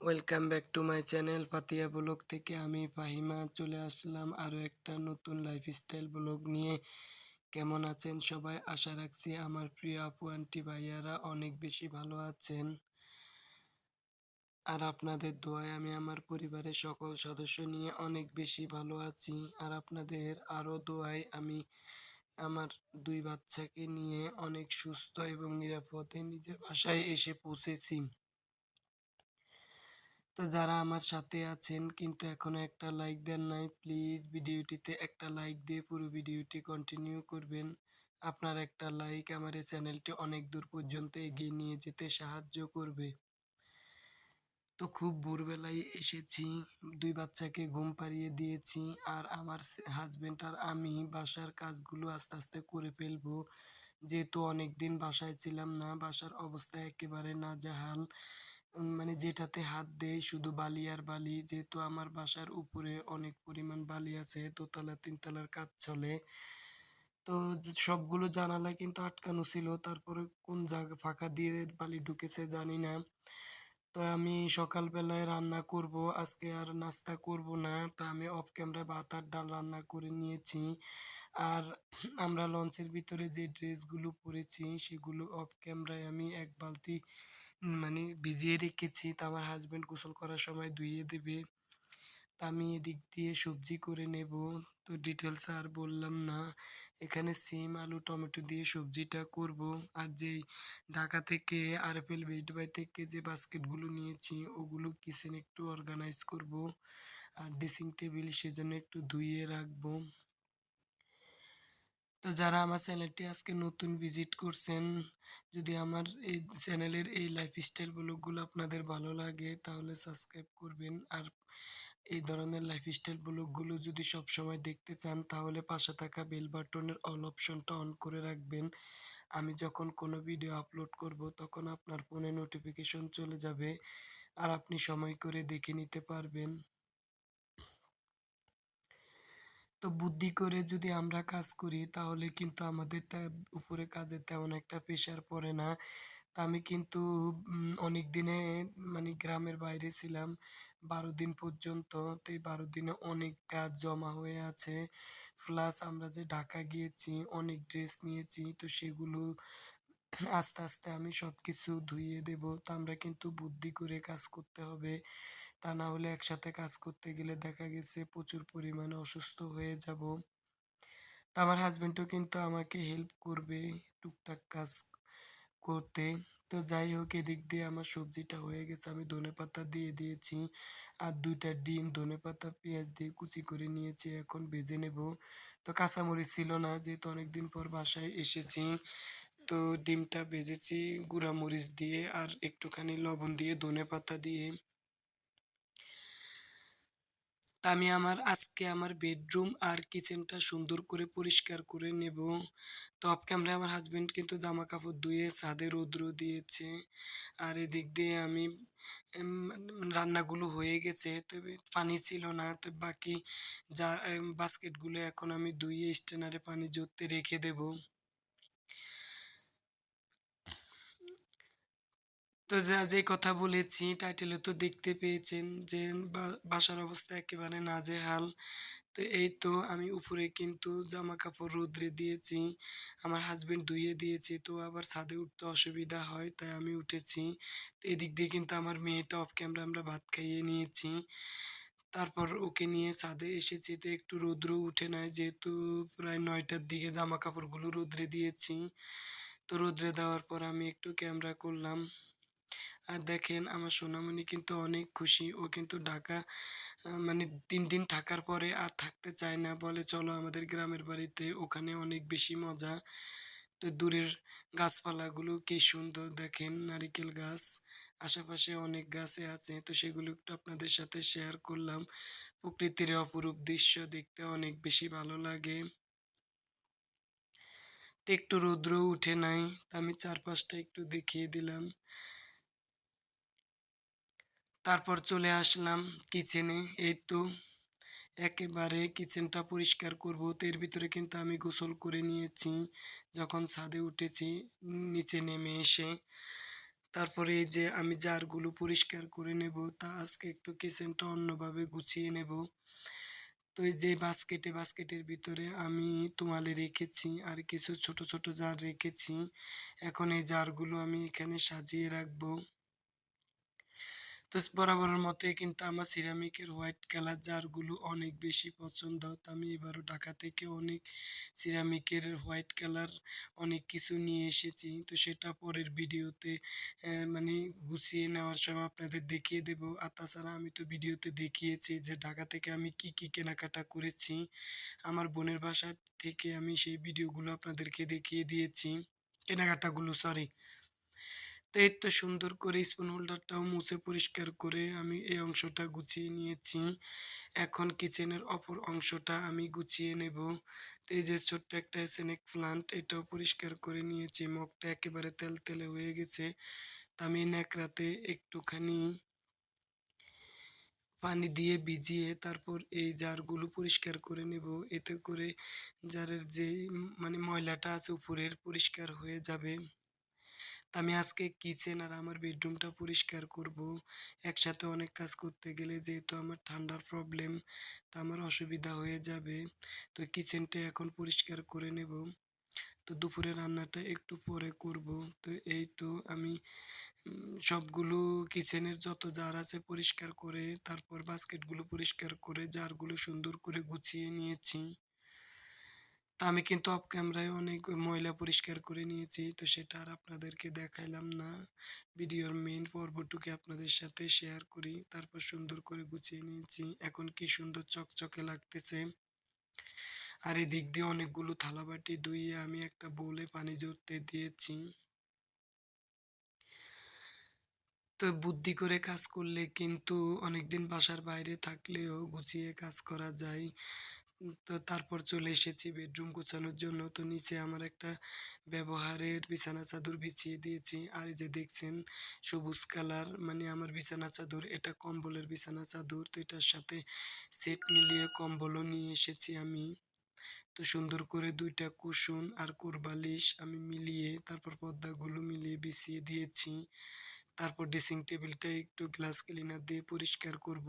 Welcome back to my channel Patiya blog থেকে আমি ফাহিমা চলে আসলাম আরও একটা নতুন লাইফস্টাইল ব্লগ নিয়ে। কেমন আছেন সবাই? আশা রাখছি আমার প্রিয় আপু, আন্টি, ভাইয়ারা অনেক বেশি ভালো আছেন। আর আপনাদের দোয়ায় আমি আমার পরিবারের সকল সদস্য নিয়ে অনেক বেশি ভালো আছি। আর আপনাদের আরও দোয়ায় আমি আমার দুই বাচ্চাকে নিয়ে অনেক সুস্থ এবং নিরাপদে নিজের বাসায় এসে পৌঁছেছি। তো যারা আমার সাথে আছেন, কিন্তু এখনও একটা লাইক দেন নাই প্লিজ ভিডিওটিতে একটা লাইক দিয়ে পুরো ভিডিওটি কন্টিনিউ করবেন। আপনার একটা লাইক আমার এই চ্যানেলটি অনেক দূর পর্যন্ত এগিয়ে নিয়ে যেতে সাহায্য করবে। তো খুব ভোরবেলায় এসেছি, দুই বাচ্চাকে ঘুম পাড়িয়ে দিয়েছি, আর আমার হাজবেন্ড আর আমি বাসার কাজগুলো আস্তে আস্তে করে ফেলব। যেহেতু অনেক দিন বাসায় ছিলাম না, বাসার অবস্থা একেবারে নাজেহাল। উম মানে যেটাতে হাত দেই শুধু বালি আর বালি, যেহেতু আমার বাসার উপরে অনেক পরিমাণ বালি আছে, দোতলা, তিনতলার কাজ চলে। তো সবগুলো জানালা কিন্তু আটকানো ছিল, তারপরে কোন জায়গা ফাঁকা দিয়ে বালি ঢুকেছে জানি না। তো আমি সকালবেলায় রান্না করব, আজকে আর নাস্তা করব না, তো আমি অফ ক্যামেরায় ভাত আর ডাল রান্না করে নিয়েছি। আর আমরা লঞ্চের ভিতরে যে ড্রেসগুলো পরেছি, সেগুলো অফ ক্যামেরায় আমি এক বালতি মানে ভিজিয়ে রেখেছি। তা আমার হাজবেন্ড গোসল করার সময় ধুইয়ে দেবে। তা আমি এদিক দিয়ে সবজি করে নেব। তো ডিটেলস আর বললাম না। এখানে সিম, আলু, টমেটো দিয়ে সবজিটা করব। আর যেই ঢাকা থেকে আরএফএল বেস্ট বাই থেকে যে বাস্কেটগুলো নিয়েছি, ওগুলো কিচেন একটু অর্গানাইজ করব। আর ড্রেসিং টেবিল সেজন্য একটু ধুইয়ে রাখব। তো যারা আমার চ্যানেলটি আজকে নতুন ভিজিট করছেন, যদি আমার এই চ্যানেলের এই লাইফস্টাইল ব্লগগুলো আপনাদের ভালো লাগে, তাহলে সাবস্ক্রাইব করবেন। আর এই ধরনের লাইফস্টাইল ব্লগগুলো যদি সব সময় দেখতে চান, তাহলে পাশে থাকা বেল বাটনের অল অপশনটা অন করে রাখবেন। আমি যখন কোনো ভিডিও আপলোড করব, তখন আপনার ফোনে নোটিফিকেশন চলে যাবে, আর আপনি সময় করে দেখে নিতে পারবেন। তো বুদ্ধি করে যদি আমরা কাজ করি তাহলে কিন্তু আমাদের উপরে কাজের তেমন একটা প্রেশার পড়ে না। তা আমি কিন্তু অনেক দিনে মানে গ্রামের বাইরে ছিলাম ১২ দিন পর্যন্ত। তো এই ১২ দিনে অনেক কাজ জমা হয়ে আছে। প্লাস আমরা যে ঢাকা গিয়েছি, অনেক ড্রেস নিয়েছি। তো সেগুলো আস্তে, আস্তে আমি সব কিছু ধুইয়ে দেব। তা আমরা কিন্তু বুদ্ধি করে কাজ করতে হবে। তা না হলে একসাথে কাজ করতে গেলে দেখা গেছে প্রচুর পরিমাণে অসুস্থ হয়ে যাব। তা আমার হাজব্যান্ডও কিন্তু আমাকে হেল্প করবে টুকটাক কাজ করতে। তো যাই হোক এদিক দিয়ে আমার সবজিটা হয়ে গেছে। আমি ধনেপাতা দিয়ে দিয়েছি। আর ২ টা ডিম, ধনেপাতা, পেঁয়াজ দিয়ে কুচি করে নিয়েছি। এখন ভেজে নেব। তো কাঁচামরিচ ছিল না যেহেতু অনেকদিন পর বাসায় এসেছি। তো ডিমটা ভেজেছি গুঁড়া মরিচ দিয়ে আর একটুখানি লবণ দিয়ে ধনেপাতা দিয়ে। তা আমি আমার, আজকে আমার বেডরুম আর কিচেনটা সুন্দর করে পরিষ্কার করে নেব। তো অফ আমার হাজব্যান্ড কিন্তু জামা কাপড় ধুয়ে ছাদে রৌদ্র দিয়েছে। আর এদিক দিয়ে আমি রান্নাগুলো হয়ে গেছে। তবে পানি ছিল না। তো বাকি যা বাস্কেটগুলো এখন আমি ধুয়ে স্টেনারে পানি ঝরতে রেখে দেব। তো যা, যে কথা বলেছি টাইটেলে তো দেখতে পেয়েছেন যে বাসার অবস্থা একেবারে নাজেহাল। তো এই তো আমি উপরে কিন্তু জামাকাপড় রৌদ্রে দিয়েছি। আমার হাসব্যান্ড ধুয়ে দিয়েছে। তো আবার ছাদে উঠতে অসুবিধা হয়, তাই আমি উঠেছি। তো এদিক দিয়ে কিন্তু আমার মেয়েটা অফ ক্যামেরা আমরা ভাত খাইয়ে নিয়েছি। তারপর ওকে নিয়ে ছাদে এসেছি, তো একটু রৌদ্র উঠে নাই, যেহেতু প্রায় নয়টার দিকে জামা কাপড়গুলো রৌদ্রে দিয়েছি। তো রৌদ্রে দেওয়ার পর আমি একটু ক্যামেরা করলাম। দেখেন আমার সোনামণি কিন্তু অনেক খুশি। ও কিন্তু ঢাকা মানে ৩ দিন থাকার পরে আর থাকতে চায় না। বলে, "চলো আমাদের গ্রামের বাড়িতে, ওখানে অনেক বেশি মজা।" তো দূরের গাছপালাগুলো কি সুন্দর দেখেন, নারিকেল গাছ। আশেপাশে অনেক গাছই আছে। তো সেগুলো একটু আপনাদের সাথে শেয়ার করলাম। প্রকৃতির অপরূপ দৃশ্য দেখতে অনেক বেশি ভালো লাগে। একটু রৌদ্র উঠে নাই। আমি চারপাশটা একটু দেখিয়ে দিলাম। তারপর চলে আসলাম কিচেনে। এই তো একেবারে কিচেনটা পরিষ্কার করব। এর ভিতরে কিন্তু আমি গোসল করে নিয়েছি যখন ছাদে উঠেছি নিচে নেমে এসে। তারপরে এই যে আমি জারগুলো পরিষ্কার করে নেব, তা আজকে একটু কিচেনটা অন্যভাবে গুছিয়ে নেব। তো এই যে বাস্কেটে, বাস্কেটের ভিতরে আমি তোমালে রেখেছি আর কিছু ছোট, ছোট জার রেখেছি। এখন এই জারগুলো আমি এখানে সাজিয়ে রাখব। তো বরাবরের মতে কিন্তু আমার সিরামিকের হোয়াইট কালার জারগুলো অনেক বেশি পছন্দ। তো আমি এবারও ঢাকা থেকে অনেক সিরামিকের হোয়াইট কালার অনেক কিছু নিয়ে এসেছি। তো সেটা পরের ভিডিওতে মানে গুছিয়ে নেওয়ার সময় আপনাদের দেখিয়ে দেব। আর তাছাড়া আমি তো ভিডিওতে দেখিয়েছি যে ঢাকা থেকে আমি কি, কি কেনাকাটা করেছি। আমার বোনের বাসা থেকে আমি সেই ভিডিওগুলো আপনাদেরকে দেখিয়ে দিয়েছি। কেনাকাটাগুলো সরি। তো এই তো সুন্দর করে স্পুন হোল্ডারটাও মুছে পরিষ্কার করে আমি এই অংশটা গুছিয়ে নিয়েছি। এখন কিচেনের অপর অংশটা আমি গুছিয়ে নেব। এই যে ছোট্ট একটা স্নেক প্লান্ট এটাও পরিষ্কার করে নিয়েছি। মগটা একেবারে তেলতেলে হয়ে গেছে। তো আমি ন্যাকড়াতে একটুখানি পানি দিয়ে ভিজিয়ে তারপর এই জারগুলো পরিষ্কার করে নেব। এতে করে জারের যেই মানে ময়লাটা আছে উপরের, পরিষ্কার হয়ে যাবে। আমি আজকে কিচেন আর আমার বেডরুমটা পরিষ্কার করব। একসাথে অনেক কাজ করতে গেলে যেহেতু আমার ঠান্ডার প্রবলেম, তো আমার অসুবিধা হয়ে যাবে। তো কিচেনটা এখন পরিষ্কার করে নেব। তো দুপুরে রান্নাটা একটু পরে করব। তো এই তো আমি সবগুলো কিচেনের যত জার আছে পরিষ্কার করে, তারপর বাস্কেটগুলো পরিষ্কার করে, জারগুলো সুন্দর করে গুছিয়ে নিয়েছি। আমি কিন্তু অফ ক্যামেরায় অনেক ময়লা পরিষ্কার করে নিয়েছি। তো সেটা আর আপনাদেরকে দেখাইলাম না। ভিডিওর মেইন পর্বটুকু আপনাদের সাথে শেয়ার করি। তারপর সুন্দর করে গুছিয়ে নিয়েছি। এখন কি সুন্দর চকচকে লাগতেছে। আর এদিক দিয়ে অনেকগুলো থালাবাটি ধুইয়ে আমি একটা বোলে পানি ঝরতে দিয়েছি। তো বুদ্ধি করে কাজ করলে কিন্তু অনেকদিন বাসার বাইরে থাকলেও গুছিয়ে কাজ করা যায়। তো তারপর চলে এসেছি বেডরুম গোছানোর জন্য। তো নিচে আমার একটা ব্যবহারের বিছানা চাদর বিছিয়ে দিয়েছি। আর এই যে দেখছেন সবুজ কালার মানে আমার বিছানা চাদর, এটা কম্বলের বিছানা চাদর। তো এটার সাথে সেট মিলিয়ে কম্বলও নিয়ে এসেছি আমি। তো সুন্দর করে দুইটা কুসুন আর কোরবালিশ আমি মিলিয়ে তারপর পর্দাগুলো মিলিয়ে বিছিয়ে দিয়েছি। তারপর ড্রেসিং টেবিলটা একটু গ্লাস ক্লিনার দিয়ে পরিষ্কার করব।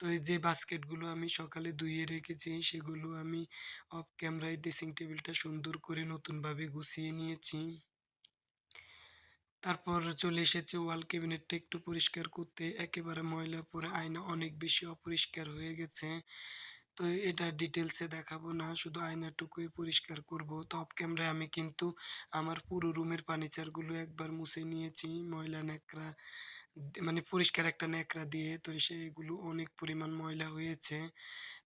তো যে বাস্কেটগুলো আমি সকালে ধুয়ে রেখেছি, সেগুলো আমি অফ ক্যামেরায় ড্রেসিং টেবিলটা সুন্দর করে নতুনভাবে গুছিয়ে নিয়েছি। তারপর চলে এসেছে ওয়াল ক্যাবিনেটটা একটু পরিষ্কার করতে। একেবারে ময়লা পরে আয়না অনেক বেশি অপরিষ্কার হয়ে গেছে। তো এটা ডিটেলসে দেখাবো না। শুধু আয়নাটুকুই পরিষ্কার করব। তো অফ ক্যামেরায় আমি কিন্তু আমার পুরো রুমের ফার্নিচারগুলো একবার মুছে নিয়েছি। ময়লা ন্যাকড়া মানে পরিষ্কার একটা ন্যাকড়া দিয়ে। তো সেগুলো অনেক পরিমাণ ময়লা হয়েছে।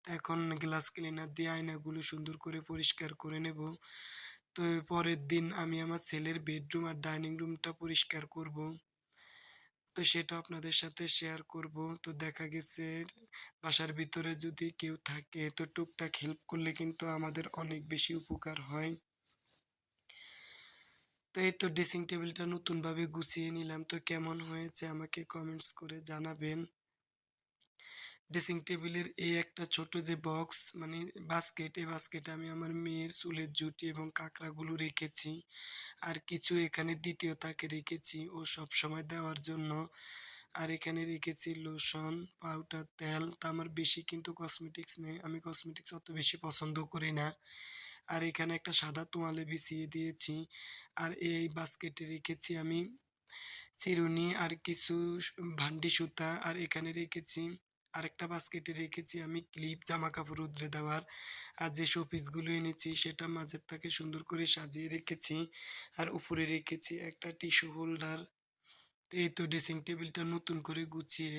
এখন গ্লাস ক্লিনার দিয়ে আয়নাগুলো সুন্দর করে পরিষ্কার করে নেব। তো পরের দিন আমি আমার ছেলের বেডরুম আর ডাইনিং রুমটা পরিষ্কার করব। তো সেটা আপনাদের সাথে শেয়ার করব। তো দেখা গেছে বাসার ভিতরে যদি কেউ থাকে তো টুকটাক হেল্প করলে কিন্তু আমাদের অনেক বেশি উপকার হয়। তো এই তো ড্রেসিং টেবিলটা নতুনভাবে গুছিয়ে নিলাম। তো কেমন হয়েছে আমাকে কমেন্টস করে জানাবেন। ড্রেসিং টেবিলের এই একটা ছোট যে বক্স মানে বাস্কেট, এই বাস্কেটে আমি আমার মেয়ের চুলের জুটি এবং কাঁকড়াগুলো রেখেছি। আর কিছু এখানে দ্বিতীয় তাকে রেখেছি ও সবসময় দেওয়ার জন্য। আর এখানে রেখেছি লোশন, পাউডার, তেল। তো আমার বেশি কিন্তু কসমেটিক্স নেই। আমি কসমেটিক্স অত বেশি পছন্দ করি না। আর এখানে একটা সাদা তোয়ালে বিছিয়ে দিয়েছি। আর এই বাস্কেটে রেখেছি আমি চিরুনি আর কিছু ভান্ডি সুতা। আর এখানে রেখেছি আরেকটা বাস্কেটে রেখেছি আমি ক্লিপ জামা কাপড় রোদ্রে দেওয়ার। আর যে শোপিসগুলো এনেছি সেটা মাঝের তাকে সুন্দর করে সাজিয়ে রেখেছি। আর উপরে রেখেছি একটা টিস্যু হোল্ডার। এই তো ড্রেসিং টেবিলটা নতুন করে গুছিয়ে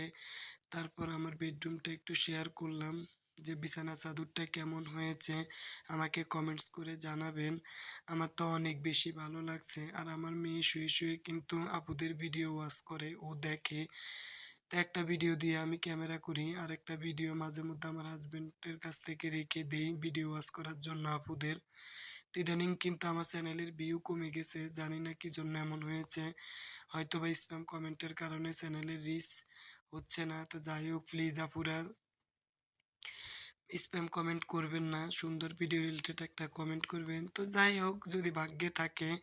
তারপর আমার বেডরুমটা একটু শেয়ার করলাম। যে বিছানা চাদরটা কেমন হয়েছে আমাকে কমেন্টস করে জানাবেন। আমার তো অনেক বেশি ভালো লাগছে। আর আমার মেয়ে শুয়ে, শুয়ে কিন্তু আপুদের ভিডিও ওয়াচ করে, ও দেখে। একটা ভিডিও দিয়ে আমি ক্যামেরা করি। আর একটা ভিডিও মাঝে মধ্যে আমার হাসব্যান্ডের কাছ থেকে রেখে দেই ভিডিও ওয়াচ করার জন্য আপুদের। ইদানিং কিন্তু আমার চ্যানেলের ভিউ কমে গেছে। জানি না কি জন্য এমন হয়েছে। হয়তো বা স্প্যাম কমেন্টের কারণে চ্যানেলের রিচ হচ্ছে না। তো যাই হোক প্লিজ আপুরা স্প্যাম কমেন্ট করবেন না। সুন্দর ভিডিও রিলেটেড একটা কমেন্ট করবেন। তো যাই হোক, যদি ভাগ্যে থাকে,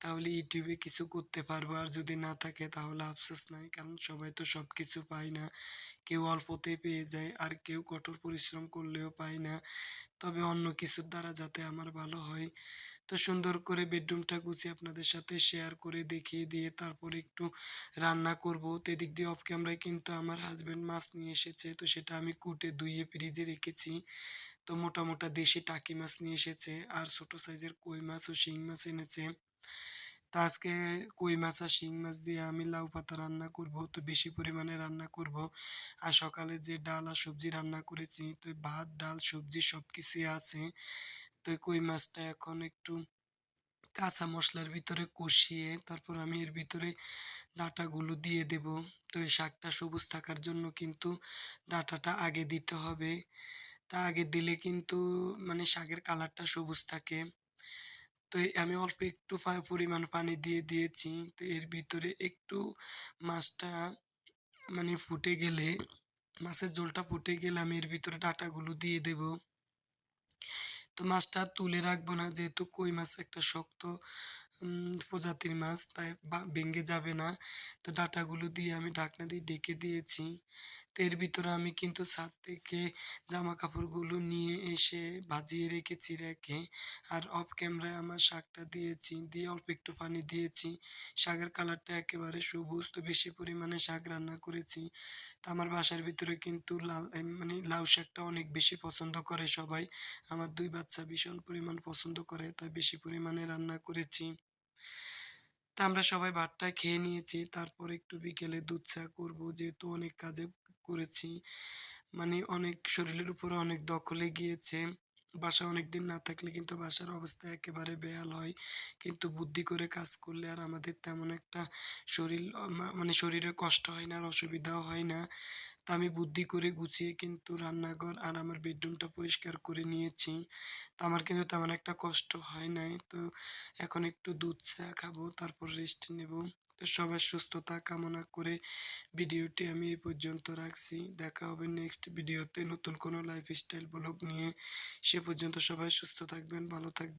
তাহলে ইউটিউবে কিছু করতে পারব। আর যদি না থাকে, তাহলে আফসোস নাই। কারণ সবাই তো সব কিছু পায় না। কেউ অল্পতেই পেয়ে যায় আর কেউ কঠোর পরিশ্রম করলেও পায় না। তবে অন্য কিছুর দ্বারা যাতে আমার ভালো হয়। তো সুন্দর করে বেডরুমটা গুছিয়ে আপনাদের সাথে শেয়ার করে দেখিয়ে দিয়ে তারপরে একটু রান্না করব। তো এদিক দিয়ে অফ ক্যামেরায় কিন্তু আমার হাসব্যান্ড মাছ নিয়ে এসেছে। তো সেটা আমি কুটে ধুয়ে ফ্রিজে রেখেছি। তো মোটা, মোটা দেশি টাকি মাছ নিয়ে এসেছে। আর ছোট সাইজের কই মাছ ও শিং মাছ এনেছে। তো আজকে কই মাছ আর শিং মাছ দিয়ে আমি লাউ পাতা রান্না করব। তো বেশি পরিমাণে রান্না করব। আর সকালে যে ডাল আর সবজি রান্না করেছি, তো ভাত, ডাল, সবজি সব কিছুই আছে। তো কই মাছটা এখন একটু কাঁচা মশলার ভিতরে কষিয়ে তারপর আমি এর ভিতরে ডাঁটাগুলো দিয়ে দেব। তো এই শাকটা সবুজ থাকার জন্য কিন্তু ডাঁটাটা আগে দিতে হবে। তা আগে দিলে কিন্তু মানে শাকের কালারটা সবুজ থাকে। তো আমি অল্প একটু পরিমাণ পানি দিয়ে দিয়েছি। তো এর ভিতরে একটু মাছটা মানে ফুটে গেলে, মাছের জলটা ফুটে গেলে আমি এর ভিতরে ডাটাগুলো দিয়ে দেব। তো মাছটা তুলে রাখব না, যেহেতু কই মাছ একটা শক্ত প্রজাতির মাছ, তাই ভেঙে যাবে না। তো ডাঁটাগুলো দিয়ে আমি ঢাকনা দিয়ে ঢেকে দিয়েছি। তো এর ভিতরে আমি কিন্তু ছাদ থেকে জামাকাপড়গুলো নিয়ে এসে ভাজিয়ে রেখেছি রেখে, আর অফ ক্যামেরায় আমার শাকটা দিয়েছি। দিয়ে অল্প একটু পানি দিয়েছি। শাকের কালারটা একেবারে সবুজ। তো বেশি পরিমাণে শাক রান্না করেছি। তো আমার বাসার ভিতরে কিন্তু লাল মানে লাউ শাকটা অনেক বেশি পছন্দ করে সবাই। আমার দুই বাচ্চা ভীষণ পরিমাণ পছন্দ করে, তাই বেশি পরিমাণে রান্না করেছি। তা আমরা সবাই ভাতটা খেয়ে নিয়েছি। তারপর একটু বিকেলে দুধ চা করব। যেহেতু অনেক কাজে করেছি। মানে অনেক শরীরের উপরে অনেক দখলে গিয়েছে। বাসা অনেক দিন না থাকলে কিন্তু বাসার অবস্থা একেবারে বেহাল হয়। কিন্তু বুদ্ধি করে কাজ করলে আর আমাদের তেমন একটা শরীর মানে শরীরে কষ্ট হয় না আর অসুবিধাও হয় না। আমি বুদ্ধি করে গুছিয়ে কিন্তু রান্নাঘর আর আমার বেডরুমটা পরিষ্কার করে নিয়েছি। তো আমার কিন্তু তেমন একটা কষ্ট হয় নাই। তো এখন একটু দুধ চা খাব, তারপর রেস্ট নেব। তো সবার সুস্থতা কামনা করে ভিডিওটি আমি এই পর্যন্ত রাখছি। দেখা হবে নেক্সট ভিডিওতে নতুন কোনো লাইফস্টাইল ব্লগ নিয়ে। সে পর্যন্ত সবাই সুস্থ থাকবেন, ভালো থাকবেন।